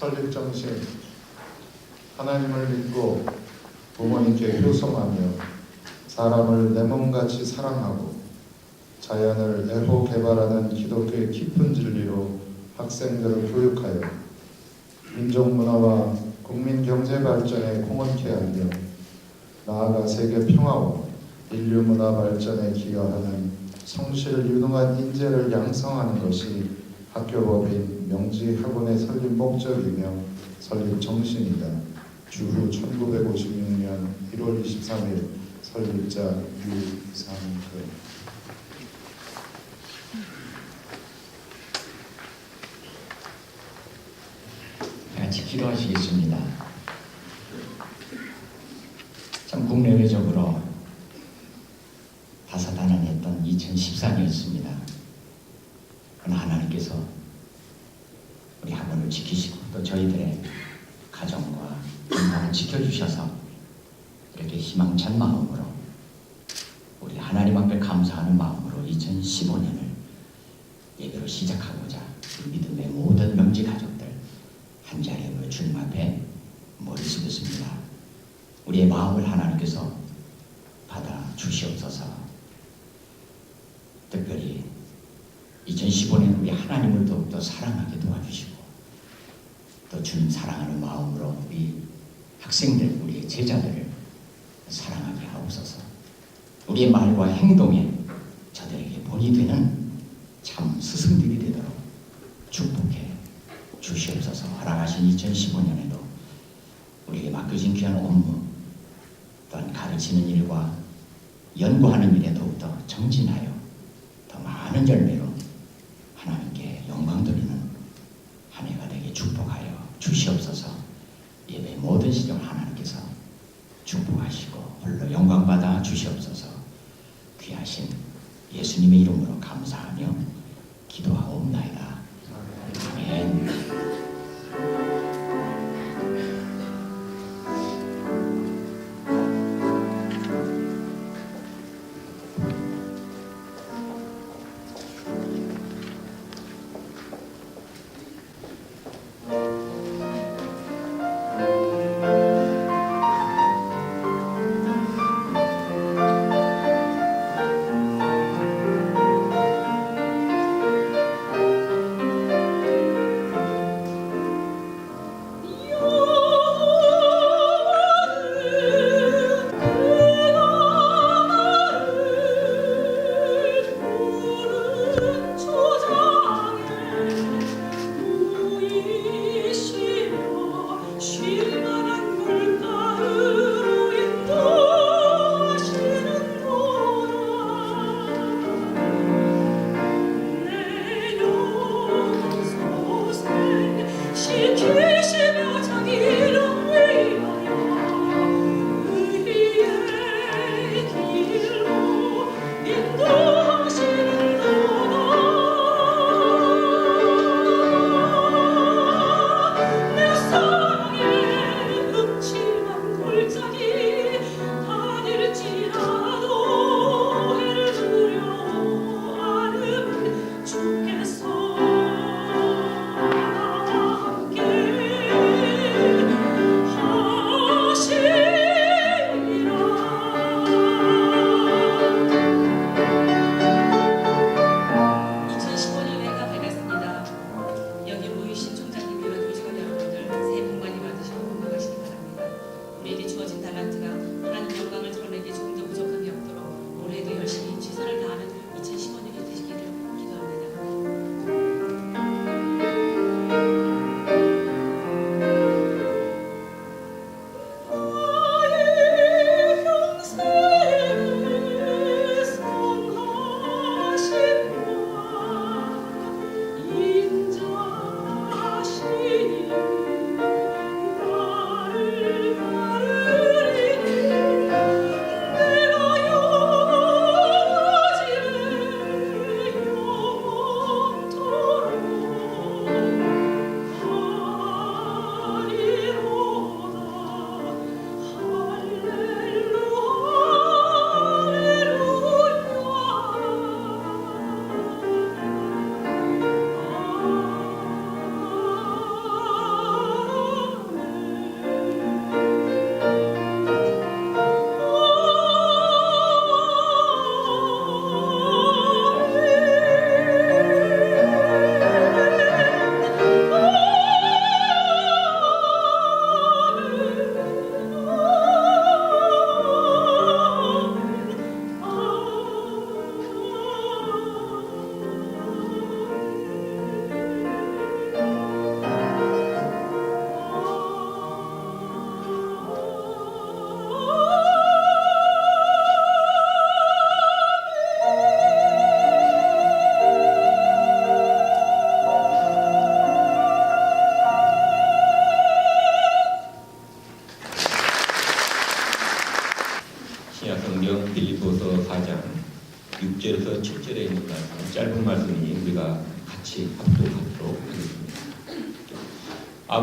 설립 정신 하나님을 믿고 부모님께 효성하며 사람을 내 몸같이 사랑하고 자연을 애호 개발하는 기독교의 깊은 진리로 학생들을 교육하여 민족 문화와 국민 경제 발전에 공헌케 하며 나아가 세계 평화와 인류 문화 발전에 기여하는 성실 유능한 인재를 양성하는 것이 학교법인 명지 학원의 설립 목적이며 설립 정신이다. 주후 1956년 1월 23일 설립자 유상근 같이 기도하시겠습니다. 참 국내외적으로 다사다난했던 2014년이었습니다. 그러나 하나님께서 지키시고 또 저희들의 가정과 건강을 지켜주셔서 이렇게 희망찬 마음으로 우리 하나님 앞에 감사하는 마음으로 2015년을 예배로 시작하고자 믿음의 모든 명지 가족들 한 자리에 모여 주님 앞에 머리 숙였습니다. 우리의 마음을 하나님께서 받아 주시옵소서. 특별히 2015년 우리 하나님을 더욱더 사랑하게 도와주시고 또 주님 사랑하는 마음으로 우리 학생들, 우리의 제자들을 사랑하게 하옵소서. 우리의 말과 행동에 저들에게 본이 되는 참 스승들이 되도록 축복해 주시옵소서 허락하신 2015년에도 우리에게 맡겨진 귀한 업무 또한 가르치는 일과 연구하는 일에 더욱더 정진하여 더 많은 열매로 하나님께 영광 돌리는 한 해가 되게 축복하여 주시옵소서 예배 모든 시점 하나님께서 축복하시고 홀로 영광 받아 주시옵소서 귀하신 예수님의 이름으로 감사하며 기도하옵나이다. 아멘.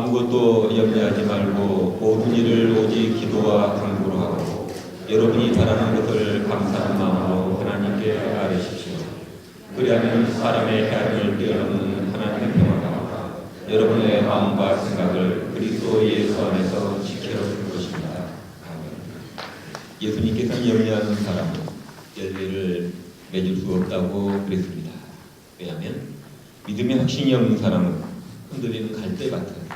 아무것도 염려하지 말고 모든 일을 오직 기도와 간구로 하고 여러분이 바라는 것을 감사한 마음으로 하나님께 아뢰십시오. 그리하면 사람의 해악을 뛰어넘는 하나님의 평화가 여러분의 마음과 생각을 그리스도 예수 안에서 지켜줄 것입니다. 아멘. 예수님께서는 염려하는 사람은 열매를 맺을 수 없다고 그랬습니다. 왜냐하면 믿음의 확신이 없는 사람은 흔들리는 갈대 같은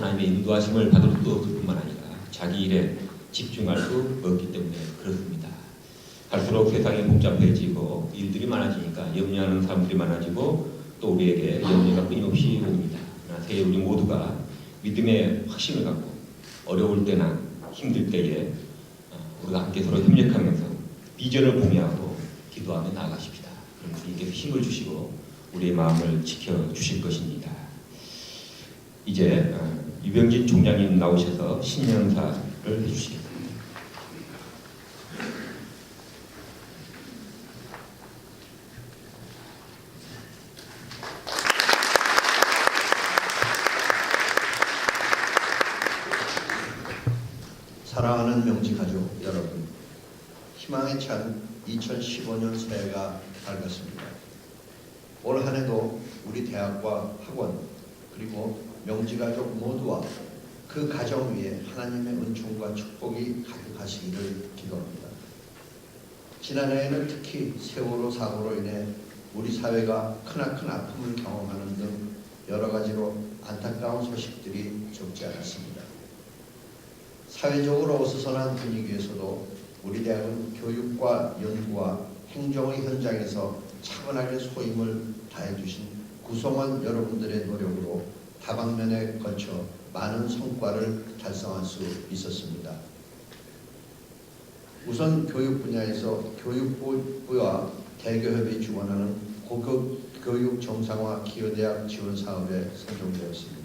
하나님의 인도하심을 받을 수 없을 뿐만 아니라 자기 일에 집중할 수 없기 때문에 그렇습니다. 갈수록 세상이 복잡해지고 일들이 많아지니까 염려하는 사람들이 많아지고 또 우리에게 염려가 끊임없이 옵니다. 새해 우리 모두가 믿음의 확신을 갖고 어려울 때나 힘들 때에 어, 우리가 함께 서로 협력하면서 비전을 공유하고 기도하며 나아가십시다. 그럼 주님께서 힘을 주시고 우리의 마음을 지켜 주실 것입니다. 이제 어, 유병진 총장님 나오셔서 신년사를 해주시겠습니다. 사랑하는 명지 가족 여러분, 희망에 찬 2015년 새해가 밝았습니다. 올 한해도 우리 대학과 학원 그리고 명지가족 모두와 그 가정 위에 하나님의 은총과 축복이 가득하시기를 기도합니다. 지난해에는 특히 세월호 사고로 인해 우리 사회가 크나큰 아픔을 경험하는 등 여러 가지로 안타까운 소식들이 적지 않았습니다. 사회적으로 어수선한 분위기에서도 우리 대학은 교육과 연구와 행정의 현장에서 차분하게 소임을 다해주신 구성원 여러분들의 노력으로 다방면에 걸쳐 많은 성과를 달성할 수 있었습니다. 우선 교육 분야에서 교육부와 대교협이 주관하는 고급 교육 정상화 기여대학 지원 사업에 선정되었습니다.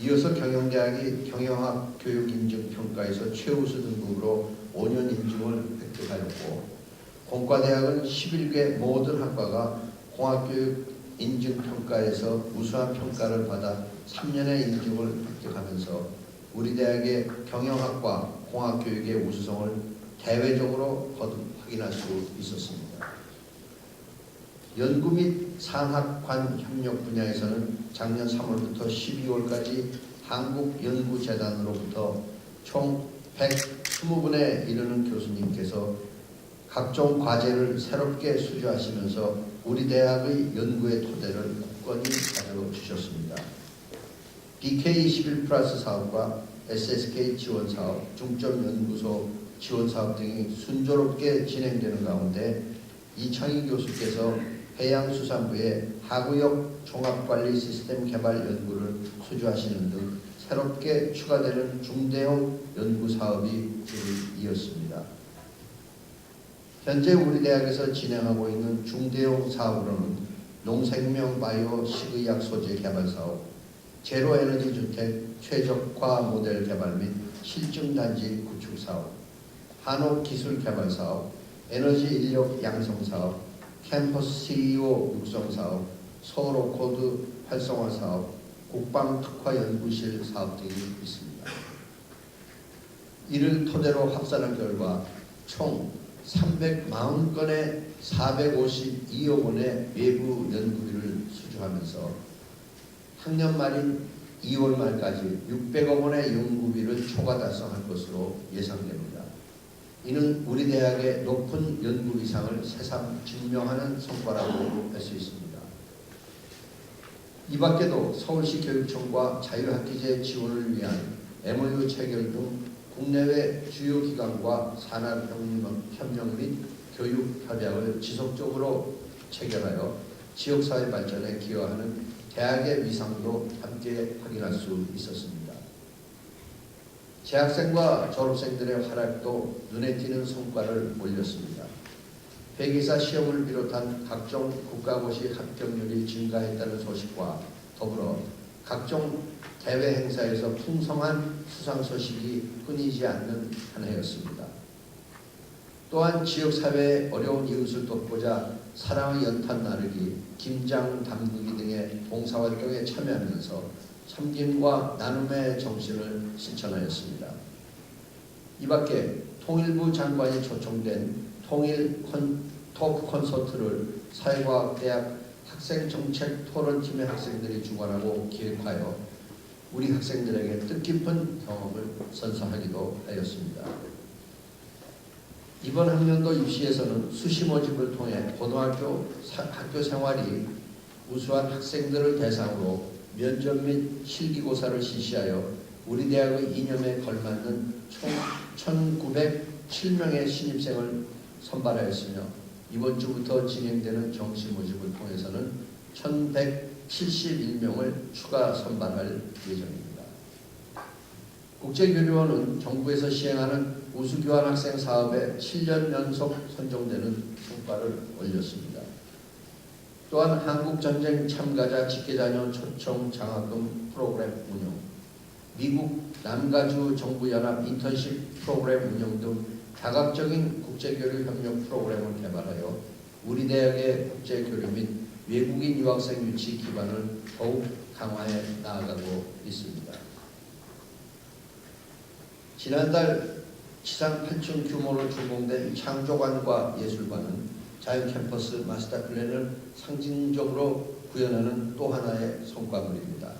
이어서 경영대학이 경영학 교육 인증 평가에서 최우수 등급으로 5년 인증을 획득하였고 공과대학은 11개 모든 학과가 공학교육 인증 평가에서 우수한 평가를 받아 3년의 인증을 획득하면서 우리 대학의 경영학과 공학교육의 우수성을 대외적으로 거듭 확인할 수 있었습니다. 연구 및 산학관 협력 분야에서는 작년 3월부터 12월까지 한국연구재단으로부터 총 120분에 이르는 교수님께서 각종 과제를 새롭게 수주하시면서 우리 대학의 연구의 토대를 굳건히 가져 주셨습니다. BK21 플러스 사업과 SSK 지원 사업, 중점 연구소 지원 사업 등이 순조롭게 진행되는 가운데 이창희 교수께서 해양수산부의 하구역 종합관리 시스템 개발 연구를 수주하시는 등 새롭게 추가되는 중대형 연구 사업이 이었습니다. 현재 우리 대학에서 진행하고 있는 중대형 사업으로는 농생명 바이오 식의약 소재 개발 사업, 제로 에너지 주택 최적화 모델 개발 및 실증 단지 구축 사업, 한옥 기술 개발 사업, 에너지 인력 양성 사업, 캠퍼스 CEO 육성 사업, 서로 코드 활성화 사업, 국방 특화 연구실 사업 등이 있습니다. 이를 토대로 합산한 결과 총 340건의 452억 원의 외부 연구비를 수주하면서 학년 말인 2월 말까지 600억 원의 연구비를 초과 달성할 것으로 예상됩니다. 이는 우리 대학의 높은 연구 이상을 새삼 증명하는 성과라고 할 수 있습니다. 이 밖에도 서울시 교육청과 자유학기제 지원을 위한 MOU 체결 등 국내외 주요 기관과 산학협력 및 교육 협약을 지속적으로 체결하여 지역사회 발전에 기여하는 대학의 위상도 함께 확인할 수 있었습니다. 재학생과 졸업생들의 활약도 눈에 띄는 성과를 올렸습니다. 회계사 시험을 비롯한 각종 국가고시 합격률이 증가했다는 소식과 더불어 각종 대외 행사에서 풍성한 수상 소식이 끊이지 않는 한 해였습니다. 또한 지역사회의 어려운 이웃을 돕고자 사랑의 연탄 나르기, 김장 담그기 등의 봉사활동에 참여하면서 섬김과 나눔의 정신을 실천하였습니다. 이 밖에 통일부 장관이 초청된 통일 콘, 콘서트를 사회과학대학 학생 정책 토론팀의 학생들이 주관하고 기획하여 우리 학생들에게 뜻깊은 경험을 선사하기도 하였습니다. 이번 학년도 입시에서는 수시 모집을 통해 고등학교 사- 학교 생활이 우수한 학생들을 대상으로 면접 및 실기고사를 실시하여 우리 대학의 이념에 걸맞는 총 1,907명의 신입생을 선발하였으며 이번 주부터 진행되는 정시 모집을 통해서는 1,171명을 추가 선발할 예정입니다. 국제교류원은 정부에서 시행하는 우수교환 학생 사업에 7년 연속 선정되는 성과를 올렸습니다. 또한 한국전쟁 참가자 직계자녀 초청 장학금 프로그램 운영, 미국 남가주 정부연합 인턴십 프로그램 운영 등 다각적인 국제교류 협력 프로그램을 개발하여 우리 대학의 국제교류 및 외국인 유학생 유치 기반을 더욱 강화해 나아가고 있습니다. 지난달 지상 8층 규모로 준공된 창조관과 예술관은 자유 캠퍼스 마스터 플랜을 상징적으로 구현하는 또 하나의 성과물입니다.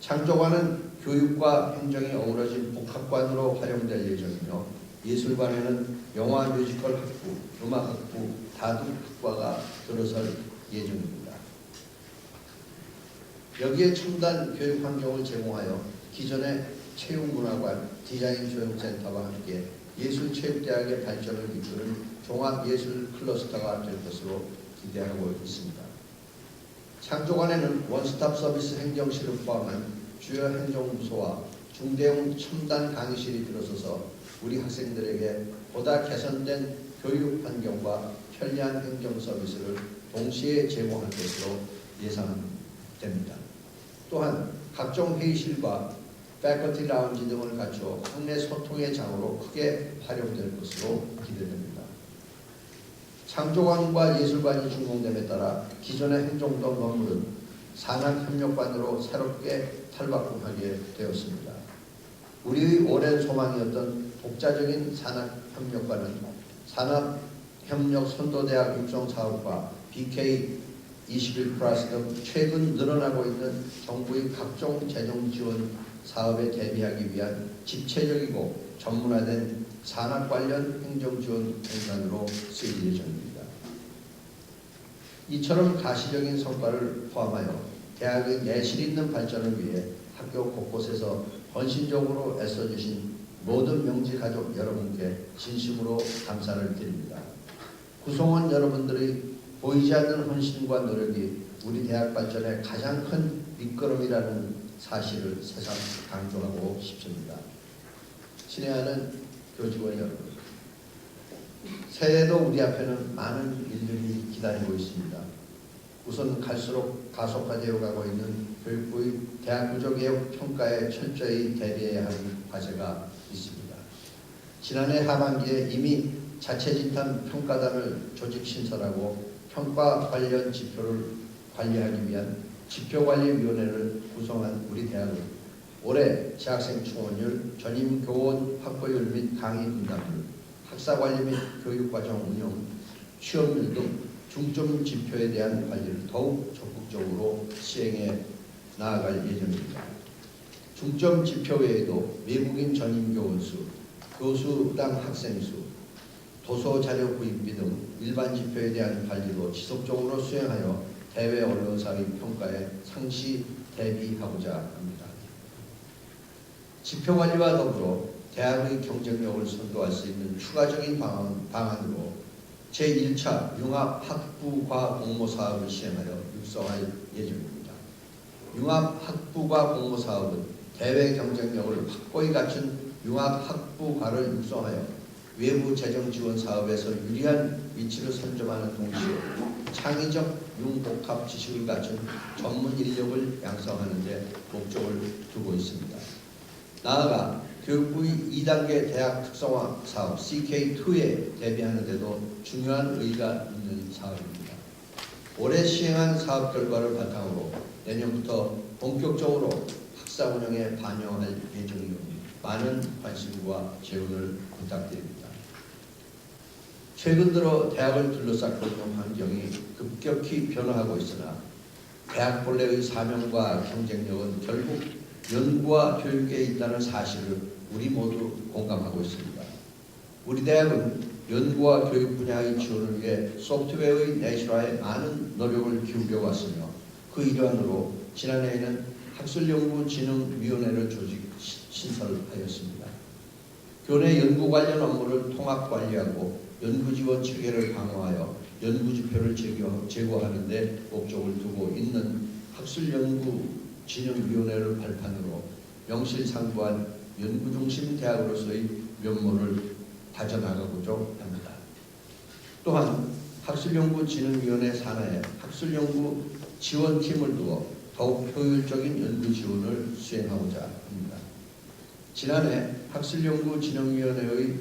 창조관은 교육과 행정이 어우러진 복합관으로 활용될 예정이며 예술관에는 영화 뮤지컬 학부, 음악 학부, 다중 학과가 들어설 예정입니다. 여기에 첨단 교육 환경을 제공하여 기존의 체육문화관, 디자인 조형센터와 함께 예술체육대학의 발전을 이끄는 종합예술 클러스터가 될 것으로 기대하고 있습니다. 창조관에는 원스톱 서비스 행정실을 포함한 주요 행정부서와 중대형 첨단 강의실이 들어서서 우리 학생들에게 보다 개선된 교육 환경과 편리한 행정 서비스를 동시에 제공할 것으로 예상됩니다. 또한 각종 회의실과 패커티 라운지 등을 갖추어 학내 소통의 장으로 크게 활용될 것으로 기대됩니다. 창조관과 예술관이 준공됨에 따라 기존의 행정동 건물은 산학협력관으로 새롭게 탈바꿈하게 되었습니다. 우리의 오랜 소망이었던 독자적인 산학협력관은 산업협력 선도대학 육성 사업과 BK 21 플러스 등 최근 늘어나고 있는 정부의 각종 재정 지원 사업에 대비하기 위한 집체적이고 전문화된 산업 관련 행정 지원 공간으로 쓰일 예정입니다. 이처럼 가시적인 성과를 포함하여 대학의 내실 있는 발전을 위해 학교 곳곳에서 헌신적으로 애써주신 모든 명지 가족 여러분께 진심으로 감사를 드립니다. 구성원 여러분들의 보이지 않는 헌신과 노력이 우리 대학 발전의 가장 큰 밑거름이라는 사실을 새삼 강조하고 싶습니다. 친애하는 교직원 여러분, 새해에도 우리 앞에는 많은 일들이 기다리고 있습니다. 우선 갈수록 가속화되어 가고 있는 교육부의 대학 구조 개혁 평가에 철저히 대비해야 할 과제가 있습니다. 지난해 하반기에 이미 자체 진단 평가단을 조직 신설하고 평가 관련 지표를 관리하기 위한 지표관리위원회를 구성한 우리 대학은 올해 재학생 충원율, 전임 교원 확보율 및 강의 분담률, 학사관리 및 교육과정 운영, 취업률 등 중점 지표에 대한 관리를 더욱 적극적으로 시행해 나아갈 예정입니다. 중점 지표 외에도 외국인 전임 교원 수, 교수당 학생 수, 도서 자료 구입비 등 일반 지표에 대한 관리도 지속적으로 수행하여 대외 언론사의 평가에 상시 대비하고자 합니다. 지표 관리와 더불어 대학의 경쟁력을 선도할 수 있는 추가적인 방안, 방안으로 제1차 융합 학부과 공모 사업을 시행하여 육성할 예정입니다. 융합 학부과 공모 사업은 대외 경쟁력을 확고히 갖춘 융합 학부과를 육성하여 외부 재정 지원 사업에서 유리한 위치를 선점하는 동시에 창의적 융복합 지식을 갖춘 전문 인력을 양성하는 데 목적을 두고 있습니다. 나아가 교육부의 2단계 대학 특성화 사업 CK2에 대비하는 데도 중요한 의의가 있는 사업입니다. 올해 시행한 사업 결과를 바탕으로 내년부터 본격적으로 학사 운영에 반영할 예정이오 많은 관심과 지원을 부탁드립니다. 최근 들어 대학을 둘러싸고 있는 환경이 급격히 변화하고 있으나 대학 본래의 사명과 경쟁력은 결국 연구와 교육에 있다는 사실을 우리 모두 공감하고 있습니다. 우리 대학은 연구와 교육 분야의 지원을 위해 소프트웨어의 내실화에 많은 노력을 기울여 왔으며 그 일환으로 지난해에는 학술연구진흥위원회를 조직 시- 신설하였습니다. 교내 연구 관련 업무를 통합 관리하고 연구 지원 체계를 강화하여 연구 지표를 제고하는 데 목적을 두고 있는 학술연구진흥위원회를 발판으로 명실상부한 연구 중심 대학으로서의 면모를 다져나가고자 합니다. 또한 학술연구진흥위원회 산하에 학술연구 지원팀을 두어 더욱 효율적인 연구 지원을 수행하고자 합니다. 지난해 학술연구진흥위원회의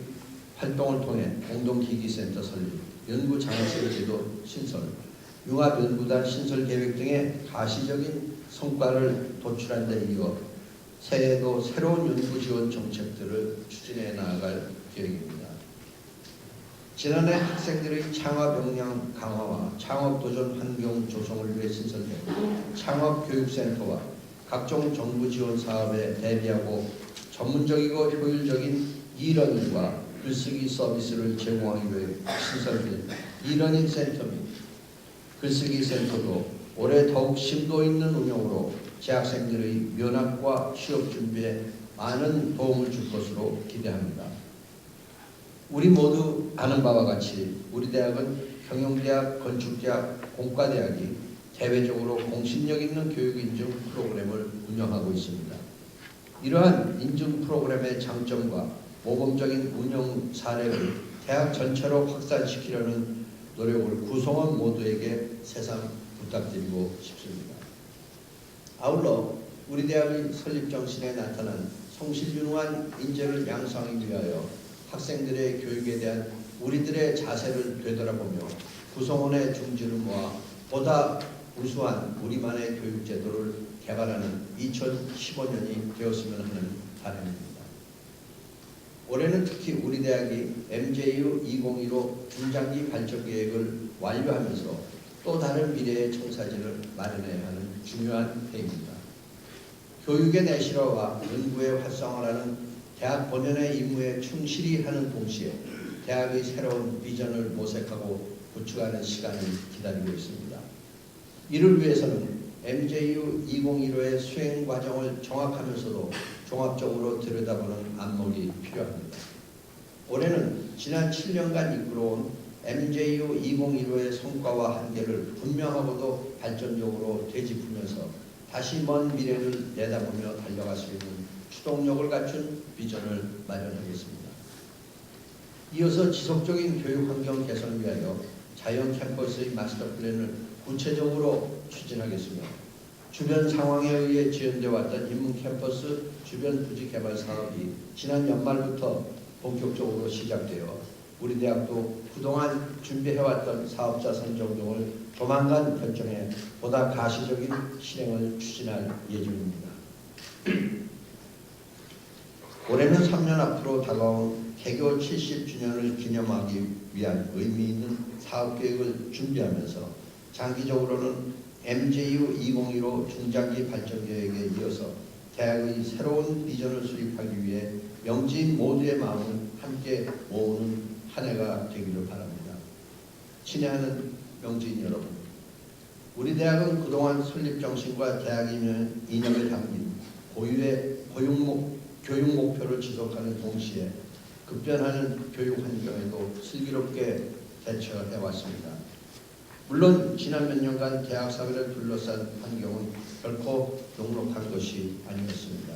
활동을 통해 공동기기센터 설립, 연구장학생 제도 신설, 융합연구단 신설 계획 등의 가시적인 성과를 도출한 데 이어 새해에도 새로운 연구 지원 정책들을 추진해 나아갈 계획입니다. 지난해 학생들의 창업 역량 강화와 창업 도전 환경 조성을 위해 신설된 창업 교육센터와 각종 정부 지원 사업에 대비하고 전문적이고 효율적인 이러닝과 글쓰기 서비스를 제공하기 위해 신설된 이러닝 센터 및 글쓰기 센터도 올해 더욱 심도 있는 운영으로 재학생들의 면학과 취업 준비에 많은 도움을 줄 것으로 기대합니다. 우리 모두 아는 바와 같이 우리 대학은 경영대학, 건축대학, 공과대학이 대외적으로 공신력 있는 교육 인증 프로그램을 운영하고 있습니다. 이러한 인증 프로그램의 장점과 모범적인 운영 사례를 대학 전체로 확산시키려는 노력을 구성원 모두에게 세상 부탁드리고 싶습니다. 아울러 우리 대학의 설립 정신에 나타난 성실유능한 인재를 양성하기 위하여 학생들의 교육에 대한 우리들의 자세를 되돌아보며 구성원의 중지를 모아 보다 우수한 우리만의 교육 제도를 개발하는 2015년이 되었으면 하는 바람입니다. 올해는 특히 우리 대학이 MJU 2015 중장기 발전 계획을 완료하면서 또 다른 미래의 청사진을 마련해야 하는 중요한 해입니다. 교육의 내실화와 연구의 활성화라는 대학 본연의 임무에 충실히 하는 동시에 대학의 새로운 비전을 모색하고 구축하는 시간을 기다리고 있습니다. 이를 위해서는 MJU 2015의 수행 과정을 정확하면서도 종합적으로 들여다보는 안목이 필요합니다. 올해는 지난 7년간 이끌어온 MJU 2015의 성과와 한계를 분명하고도 발전적으로 되짚으면서 다시 먼 미래를 내다보며 달려갈 수 있는 추동력을 갖춘 비전을 마련하겠습니다. 이어서 지속적인 교육 환경 개선을 위하여 자연 캠퍼스의 마스터 플랜을 구체적으로 추진하겠으며 주변 상황에 의해 지연돼 왔던 인문 캠퍼스 주변 부지 개발 사업이 지난 연말부터 본격적으로 시작되어 우리 대학도 그동안 준비해왔던 사업자 선정 등을 조만간 결정해 보다 가시적인 실행을 추진할 예정입니다. 올해는 3년 앞으로 다가온 개교 70주년을 기념하기 위한 의미 있는 사업 계획을 준비하면서 장기적으로는 MJU 2015 중장기 발전 계획에 이어서 대학의 새로운 비전을 수립하기 위해 명지인 모두의 마음을 함께 모으는 한 해가 되기를 바랍니다. 친애하는 명지인 여러분, 우리 대학은 그동안 설립 정신과 대학 이념- 이념에 담긴 고유의 고육 목, 교육 목표를 지속하는 동시에 급변하는 교육 환경에도 슬기롭게 대처해 왔습니다. 물론 지난 몇 년간 대학 사회를 둘러싼 환경은 결코 녹록한 것이 아니었습니다.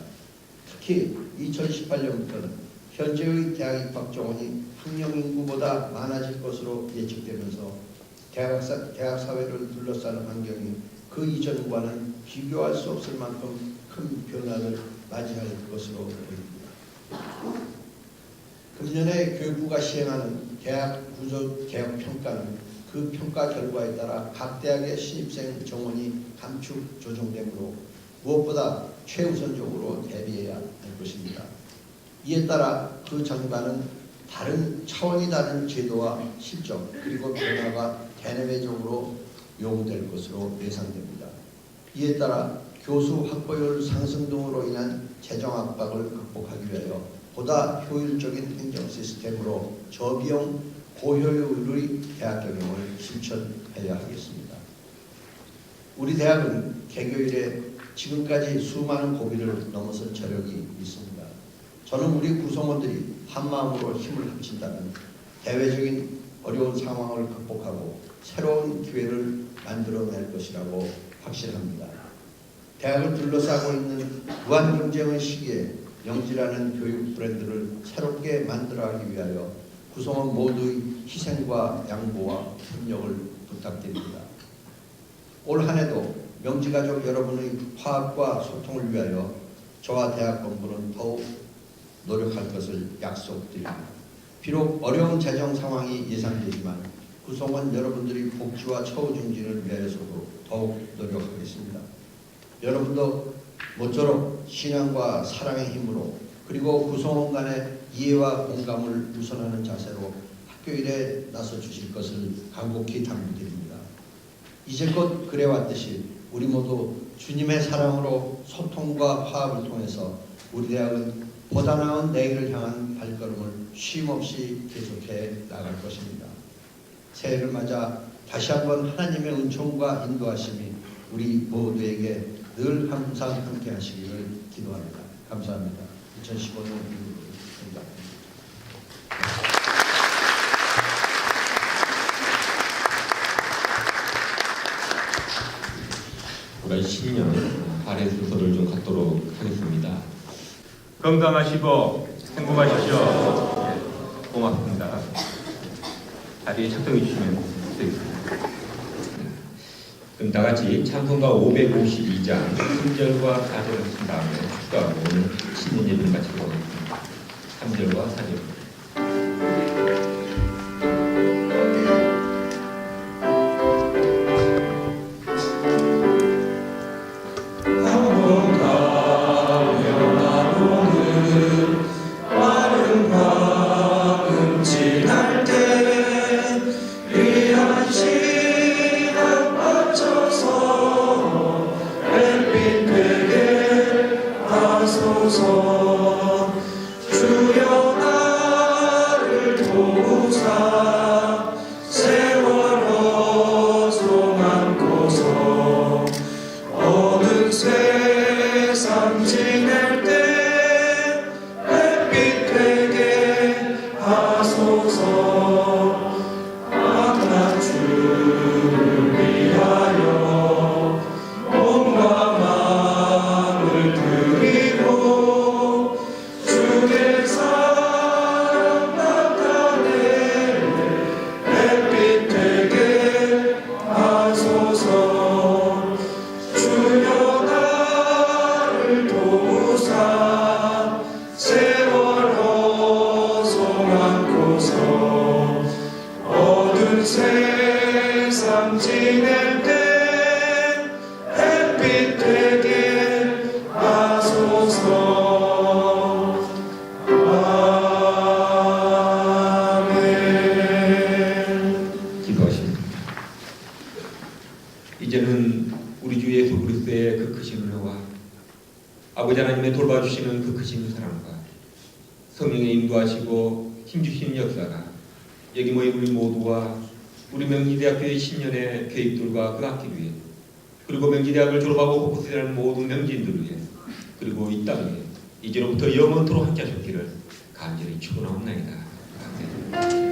특히 2018년부터는 현재의 대학 입학 정원이 학령 인구보다 많아질 것으로 예측되면서 대학, 사, 대학 사회를 둘러싸는 환경이 그 이전과는 비교할 수 없을 만큼 큰 변화를 맞이할 것으로 보입니다. 금년에 교육부가 시행하는 대학 구조 개혁 평가는 그 평가 결과에 따라 각 대학의 신입생 정원이 감축 조정되므로 무엇보다 최우선적으로 대비해야 할 것입니다. 이에 따라 그 전반은 다른 차원이 다른 제도와 실적 그리고 변화가 대내외적으로 요구될 것으로 예상됩니다. 이에 따라 교수 확보율 상승 등으로 인한 재정 압박을 극복하기 위하여 보다 효율적인 행정 시스템으로 저비용 고효율의 대학 경영을 실천해야 하겠습니다. 우리 대학은 개교 이래 지금까지 수많은 고비를 넘어선 저력이 있습니다. 저는 우리 구성원들이 한마음으로 힘을 합친다면 대외적인 어려운 상황을 극복하고 새로운 기회를 만들어낼 것이라고 확신합니다. 대학을 둘러싸고 있는 무한 경쟁의 시기에 영지라는 교육 브랜드를 새롭게 만들어가기 위하여 구성원 모두의 희생과 양보와 협력을 부탁드립니다. 올 한해도 명지가족 여러분의 화합과 소통을 위하여 저와 대학 본부는 더욱 노력할 것을 약속드립니다. 비록 어려운 재정 상황이 예상되지만 구성원 여러분들의 복지와 처우 증진을 위하여서도 더욱 노력하겠습니다. 여러분도 모쪼록 신앙과 사랑의 힘으로 그리고 구성원 간의 이해와 공감을 우선하는 자세로 학교 일에 나서 주실 것을 간곡히 당부드립니다. 이제껏 그래왔듯이 우리 모두 주님의 사랑으로 소통과 화합을 통해서 우리 대학은 보다 나은 내일을 향한 발걸음을 쉼없이 계속해 나갈 것입니다. 새해를 맞아 다시 한번 하나님의 은총과 인도하심이 우리 모두에게 늘 항상 함께 하시기를 기도합니다. 감사합니다. 2015년 입니다. 올해 신년 발의 순서를 좀 갖도록 하겠습니다. 건강하시고 행복하십시오. 예, 고맙습니다. 자리에 착석해 주시면 되겠습니다. 그럼 다 같이 찬송가 552장 3절과 4절을 쓴 다음에 축도하고 오늘 신년 예배를 마치도록 하겠습니다. 3절과 4절. 이제는 우리 주 예수 그리스도의 그 크신 은혜와 아버지 하나님의 돌봐주시는 그 크신 사랑과 성령의 인도하시고 힘주시는 역사가 여기 모인 우리 모두와 우리 명지대학교의 신년의 교육들과 그 학기 위해 그리고 명지대학을 졸업하고 복수하는 모든 명지인들 위해 그리고 이땅 위에 이제로부터 영원토록 함께 하셨기를 간절히 축원하옵나이다.